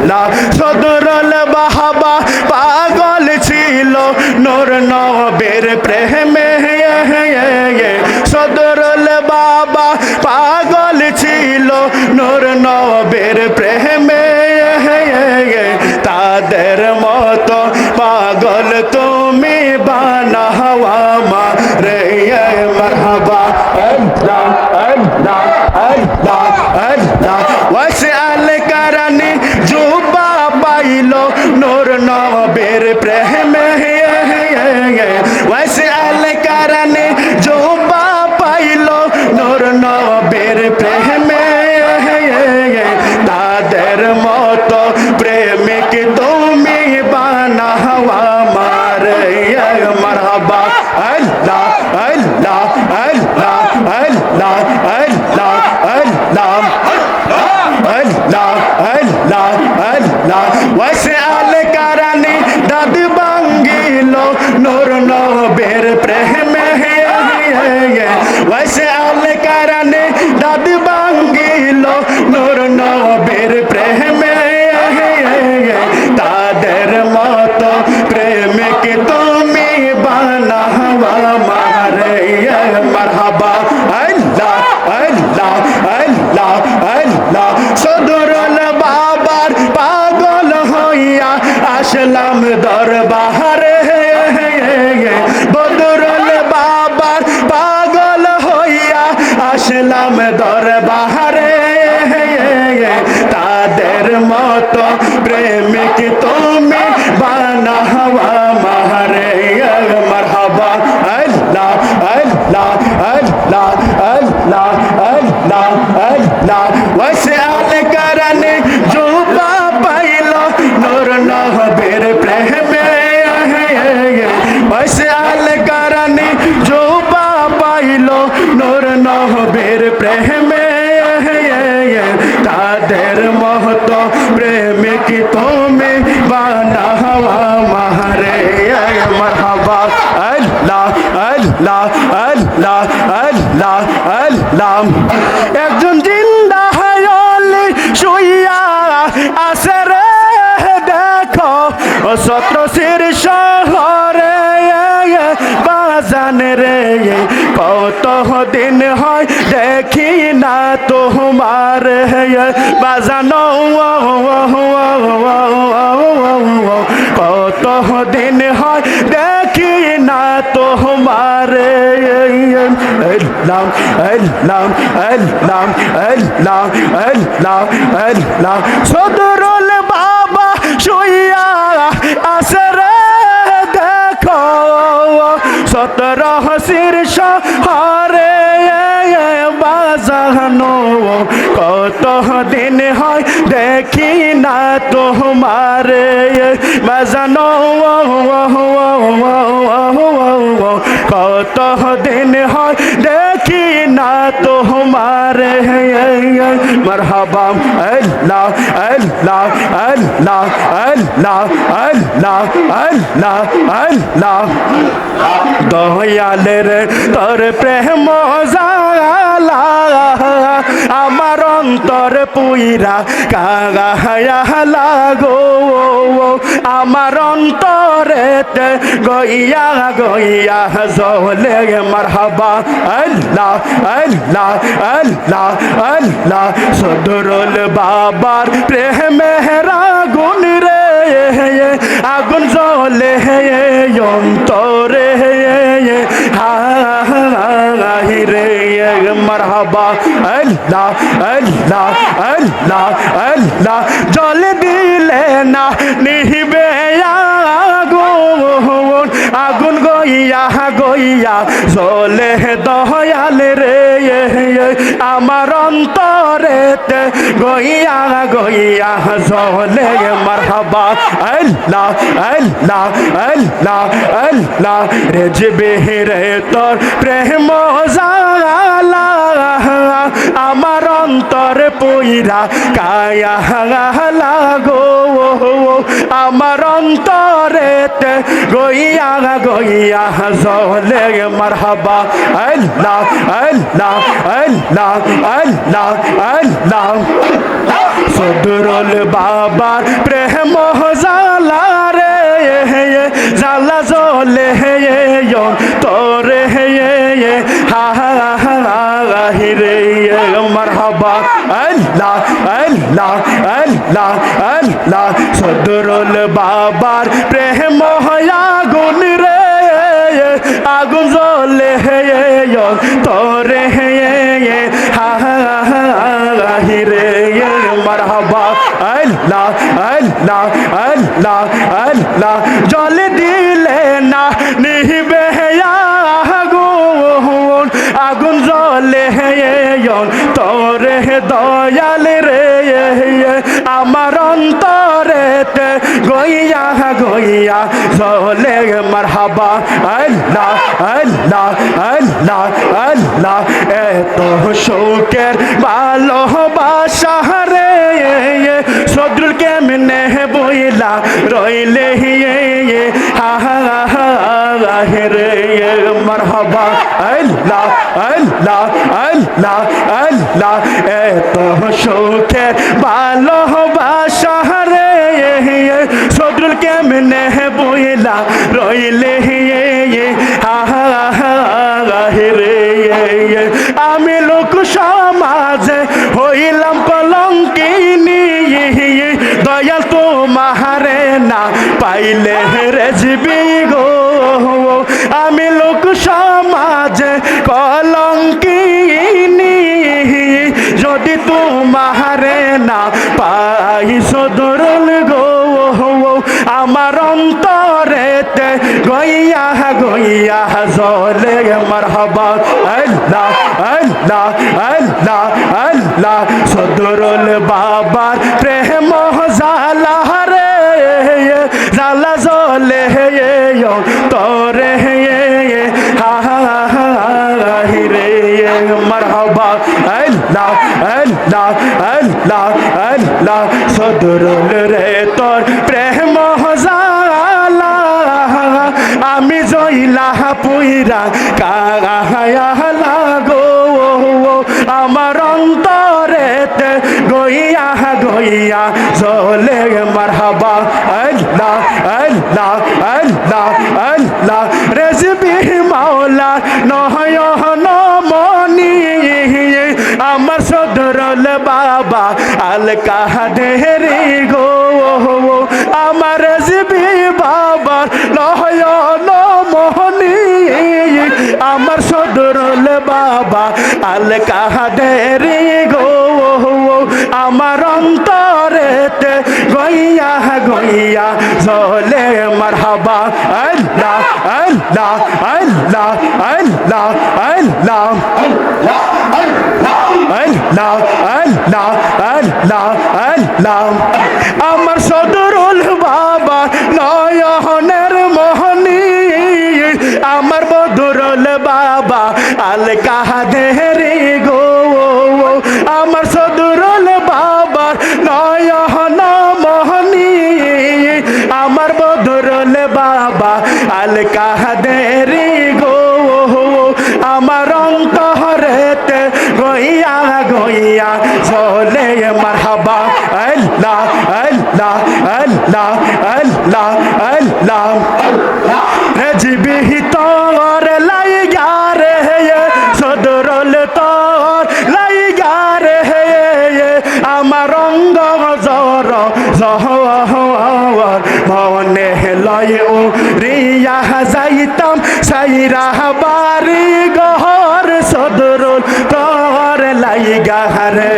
আল্লাহ সদরল বাহাবা পাগল ছিল নোর নবের প্রেমে আল্লাহ আল্লাহ আল্লাহ আল্লাহ একজন জিন্দা হয়লি শুইয়া আসে রে দেখো সত্র শির শহরে বাজান রে কত দিন হয় দেখি না তোমার বাজানো কত আল্লাহ আল্লাহ আল্লাহ আল্লাহ আল্লাহ সদরুল বাবা শুইয়া আসে রে দেখো সতর শীর্ষ হরে বাজানো কত দিন হয় দেখি না তোমারে বাজানো কত দিন হয় ना तो हमारे हैं मरहबा अल्लाह अल्लाह अल्लाह अल्लाह अल्लाह अल्लाह अल्लाह দয়ালের তোর প্রেম জালা আমার অন্তর পুইরা কাগায়া লাগো আমার অন্তরেতে গইয়া গইয়া জলে মারহাবা। আল্লাহ আল্লাহ আল্লাহ আল্লাহ। সদরুল বাবার প্রেমেরা গুণ রে। আগুন জ্বলে অন্তরে। মারহাবা আল্লাহ আল্লাহ আল্লাহ আল্লাহ জল দিলে না নিহিবে আগুন গইয়া গইয়া জলে দয়াল রে আমার অন্তরেতে গইয়া গইয়া জলে মারহাবা। আল্লাহ আল্লাহ আল্লাহ আল্লাহ রেজবে রে তোর প্রেম জালা আমার অন্তর পইরা কায়া লাগো আমার অন্তরেতে গইয়া গইয়া জলে মারহাবা আল্লাহ আল্লাহ আল্লাহ আল্লাহ আল্লাহ সদরুল বাবার প্রেম জালা রে জালা জলে আল্লাহ আল্লাহ আল্লাহ আল্লাহ। সদরুল বাবার প্রেম আগুন রে, আগুন জ্বলে তোরে হা রে। মারহাবা, আল্লাহ আল্লাহ আল্লাহ আল্লাহ। জল या जोले मरहबा अल्लाह अल्लाह अल्लाह अल्लाह ए तो शोकेर ভালো বাসা রে সদরুল কেমনে বইলা রইলে হিয়ে হা হা রে, মারহাবা, আল্লাহ আল্লাহ আল্লাহ আল্লাহ, এত শোকের ভালো বইলা রইলে রে আমি লোক সমাজে হইলাম কলঙ্কিনী দয়াল তো মাহারে না পাইলে রেজবি গো। আমি লোক সমাজে কলঙ্কিনী যদি তোমারে না পাই সদরল গো। আমার ya hazole marhaba Allah Allah Allah Allah Sadrul বাবার প্রেম জালা রে জালা জলে তরে مرحبا الله الله الله الله صدر الريتور পুইরা কাহায়া লাগো আমার অন্তরেতে গইয়া গইয়া জলে মারহাবা। আল্লাহ আল্লাহ আল্লাহ আল্লাহ, রেজবি মাওলা নহয়ন মনি। আমার সদরল বাবা আল কাহাদেরি গো আমার সদরুল বাবা আল কাহাদেরি গো, আমার অন্তরেতে গইয়া গইয়া জলে মারহাবা। আল্লাহ আল্লাহ আল্লাহ আল্লাহ আল্লাহ। আল্লাহ আল্লাহ আল্লাহ আল্লাহ। আমার সদরুল গইয়া গইয়া চলে মারহাবা। আল্লাহ আল্লাহ আল্লাহ আল্লাহ আল্লাহ। জীবিহিত যাইতাম, সাইরা বাড়ি গহর সদরুল কর লাইগা রে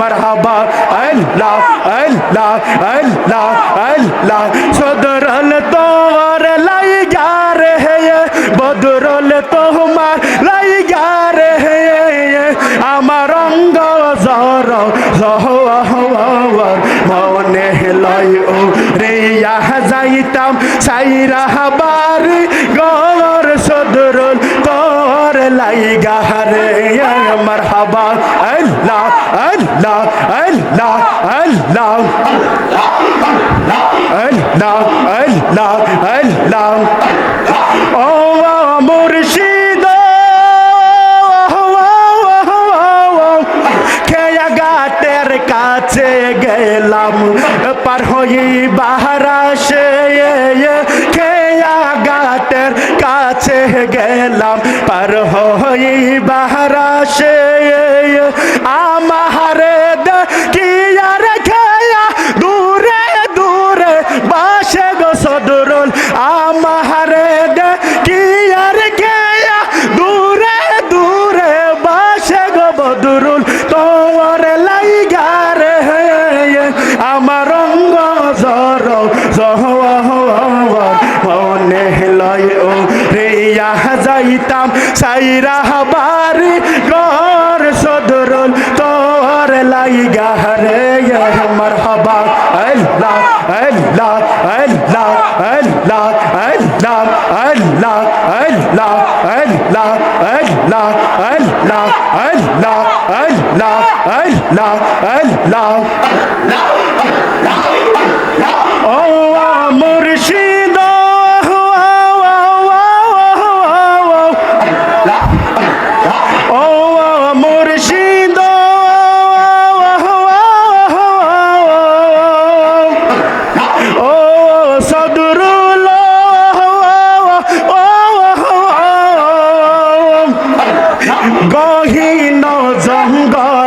মারহাবা আল্লাহ আল্লাহ আল্লাহ আল্লাহ সদরুল তোর লাইগা রে বদরুল তোমার লাইগা রে আমার অঙ্গ জর জহর মনে লয় ও রিয়া যাইতাম সাইরা বাড়ি গর সদরুল তোর লাইগা রে مرحبا. ألا ألا ألا ألا. ألا ألا ألا. الا বাড়ি গর সদরল তোর লাইগা রে মারহাবা হবা আল্লাহ আল্লাহ আল্লাহ আল্লাহ আল্লাহ আল্লাহ আল্লাহ আল্লাহ আল্লাহ আল্লাহ আল্লাহ আল্লাহ আল্লাহ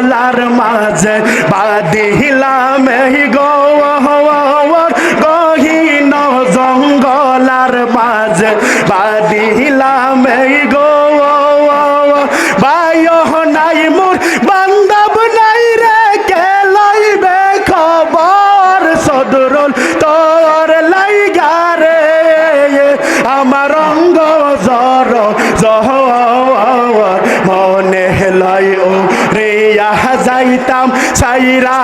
জঙ্গলার মাঝে বাদিলাম এই গৌর গহীন জঙ্গলার মাঝে বাদিলাম এই গৌর বায়ু নাই মোর বান্ধব নাই রে, কে লইবে আমার বাইরা